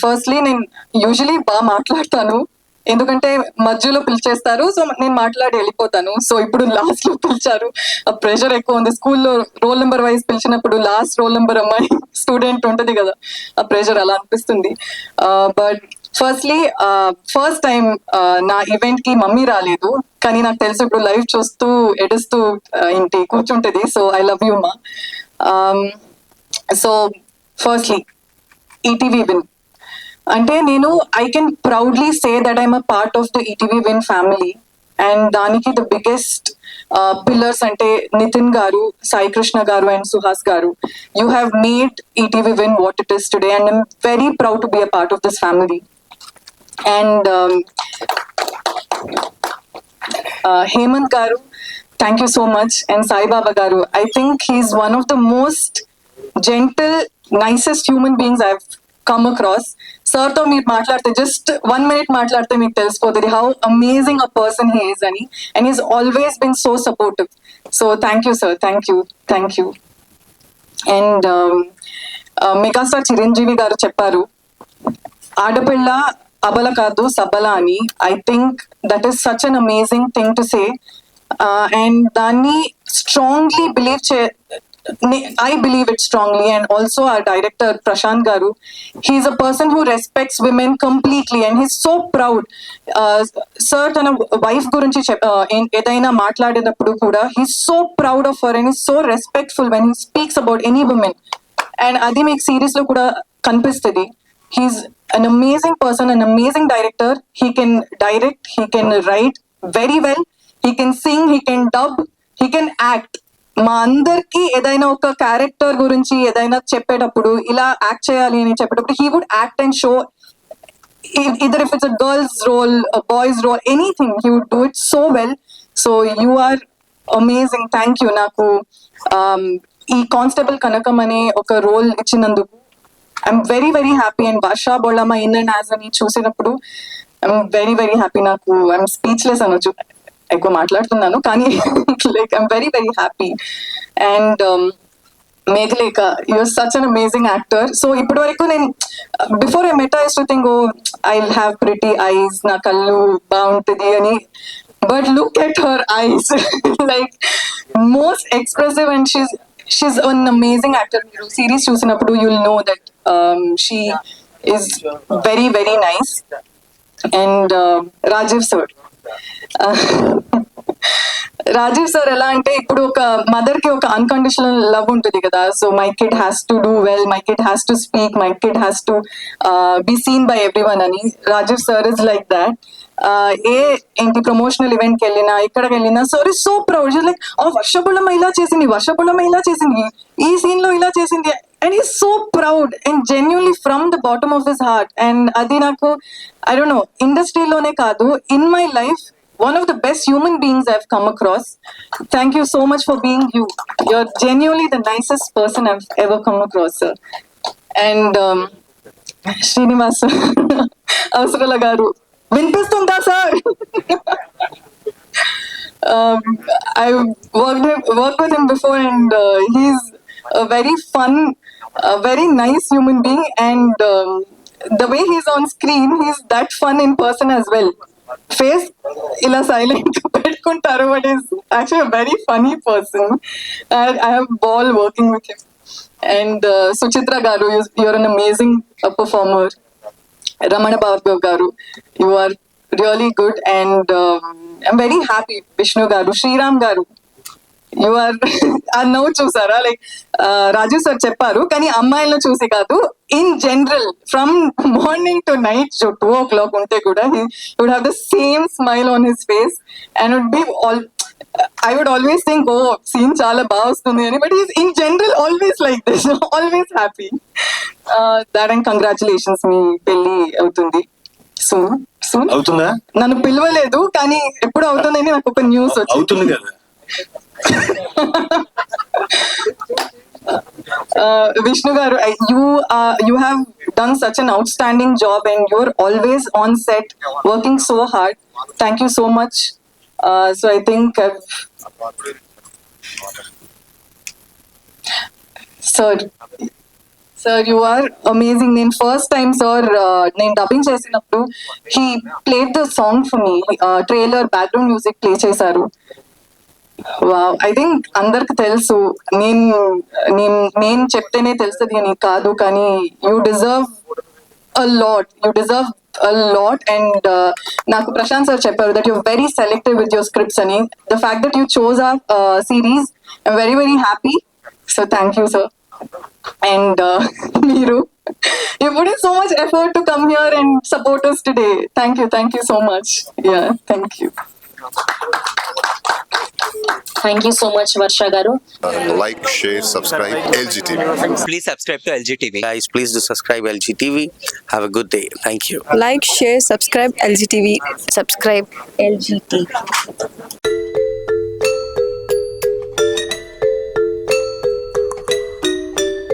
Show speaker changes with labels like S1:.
S1: Firstly నేను usually బాగా మాట్లాడతాను. ఎందుకంటే మధ్యలో పిలిచేస్తారు సో నేను మాట్లాడి వెళ్ళిపోతాను. సో ఇప్పుడు లాస్ట్లో పిలిచారు. ఆ ప్రెషర్ ఎక్కువ ఉంది. స్కూల్లో రోల్ నెంబర్ వైజ్ పిలిచినప్పుడు లాస్ట్ రోల్ నెంబర్ అమ్మాయి స్టూడెంట్ ఉంటది కదా ఆ ప్రెషర్ అలా అనిపిస్తుంది. బట్ ఫస్ట్లీ ఫస్ట్ టైం నా ఈవెంట్కి మమ్మీ రాలేదు. కానీ నాకు తెలుసు ఇప్పుడు లైవ్ చూస్తూ ఎడుస్తూ ఏంటి ఇంటి కూర్చుంటది. సో ఐ లవ్ యూ మా సో ఫస్ట్లీ ఈటీవీ విన్ అంటే నేను I can proudly say that I'm a part of the ETV Win family and దానికి ద బిగ్గెస్ట్ పిల్లర్స్ అంటే Nitin garu Sai Krishna garu and Suhas garu. You have made ETV Win what it is today and I'm very proud to be a part of this family and Hemant garu thank you so much and Saibaba garu I think he's one of the most gentle nicest human beings I come across సార్తో మీరు మాట్లాడితే just one minute మాట్లాడితే మీకు తెలిసిపోతుంది how amazing a person he is అని and is always been so supportive so thank you sir thank you thank you and megastar Chiranjeevi garu చెప్పారు ఆడపిల్ల అబల కాదు సబల అని. I think that is such an amazing thing to say and దాన్ని strongly believe చే I believe it strongly and also ఆ director Prashanth garu he's a person who respects women completely and he's so proud sir తన wife గురించి ఏదైనా మాట్లాడినప్పుడు కూడా he's so proud of her and he's so respectful when he speaks about any women and అది మీకు సిరీస్లో కూడా కనిపిస్తుంది. He's an amazing person an amazing director he can direct he can write very well he can sing he can dub he can act మా అందరికి ఏదైనా ఒక character గురించి ఏదైనా చెప్పేటప్పుడు ఇలా యాక్ట్ చేయాలి అని చెప్పేటప్పుడు he would act and show either if it's a girl's role a boy's role, anything, he would do it so well. So you are amazing. నాకు ఈ కానిస్టేబుల్ కనకం అనే ఒక రోల్ ఇచ్చినందుకు I'm very very happy and Varsha Bollamma in and as అని చూసినప్పుడు I'm very very happy నాకు I'm speechless అనొచ్చు ఎక్కువ మాట్లాడుతున్నాను కానీ like I'm very very happy and Meghalekha you're such an amazing actor so ఇప్పటి వరకు నేను before I met I used to think oh I have pretty eyes నా కళ్ళు బాగుంటుంది అని. But look at her eyes like most expressive and she's she's an amazing actor మీరు series చూసినప్పుడు you'll know that she is very very nice and Rajeev sir Rajeev sir ఎలా అంటే ఇప్పుడు ఒక మదర్కి ఒక అన్కండిషనల్ లవ్ ఉంటుంది కదా. So my kid has to do well my kid has to speak my kid has to be seen by everyone అని Rajeev sir is like that ఏ ఏంటి ప్రమోషనల్ ఈవెంట్కి వెళ్ళినా ఎక్కడికి వెళ్ళినా sir is so proud like ఆ వర్షపులమ్మ ఇలా చేసింది వర్షపులమ్మ ఇలా చేసింది ఈ సీన్లో ఇలా చేసింది. And he so proud and genuinely from the bottom of his heart and అది నాకు ఐ డోంట్ నో ఇండస్ట్రీలోనే కాదు in my life one of the best human beings I've come across. Thank you so much for being you. You're genuinely the nicest person I've ever come across, sir. And um, Srinivas, అవసరాల గారు వినిపిస్తుందా sir um, I worked him, worked with him before, and uh, he's a very fun, a very nice human being, and um, the way he's on screen, he's that fun in person as well. Face ila silent petukuntaru, but is actually a very funny person. I, I have ball working with him. And uh, Suchitra Garu, you're an amazing uh, performer. Ramana Bhargav Garu, you are really good, and um, I'm very happy. Vishnu Garu, Sri Ram Garu, are ఆ నవ్వు చూసారా? Like రాజు sir చెప్పారు కానీ అమ్మాయిలను చూసి కాదు. In general from morning to night two o'clock ఉంటే కూడా would have the same smile on his face and would be all I would always think oh scene చాలా బాగా వస్తుంది అని. But is in general always like this always happy that and congratulations మీ పెళ్ళి అవుతుంది. Soon soon
S2: అవుతుందా?
S1: నన్ను పిలవలేదు కానీ ఎప్పుడు అవుతుందని నాకు ఒక న్యూస్ వచ్చింది. అవుతుంది
S2: కదా.
S1: Uh, Vishnu garu, you uh, you have done such an outstanding job, and you're always on set, working so hard. Thank you so much. Uh, so I think, I've, sir, sir you are amazing నేను first time sir నేను dubbing he played the song for me మీ trailer background music play చేశారు I think అందరికి తెలుసు నేను నేను నేను చెప్తేనే తెలుస్తుంది అని కాదు కానీ you deserve a lot you deserve a lot and నాకు ప్రశాంత్ సార్ చెప్పారు that you very selective with your scripts అని the fact that you chose our series I'm very very happy so thank you sir and మీరు you put in so much effort to come here and support us today. Thank you, thank you so much. Yeah, thank you.
S3: Thank you so much, Varsha Garu.
S4: Uh, like, share, subscribe LGTV.
S5: Please subscribe to LGTV.
S6: Guys, please do subscribe LGTV. Have a good day. Thank you.
S7: Like, share, subscribe LGTV. Subscribe LGTV.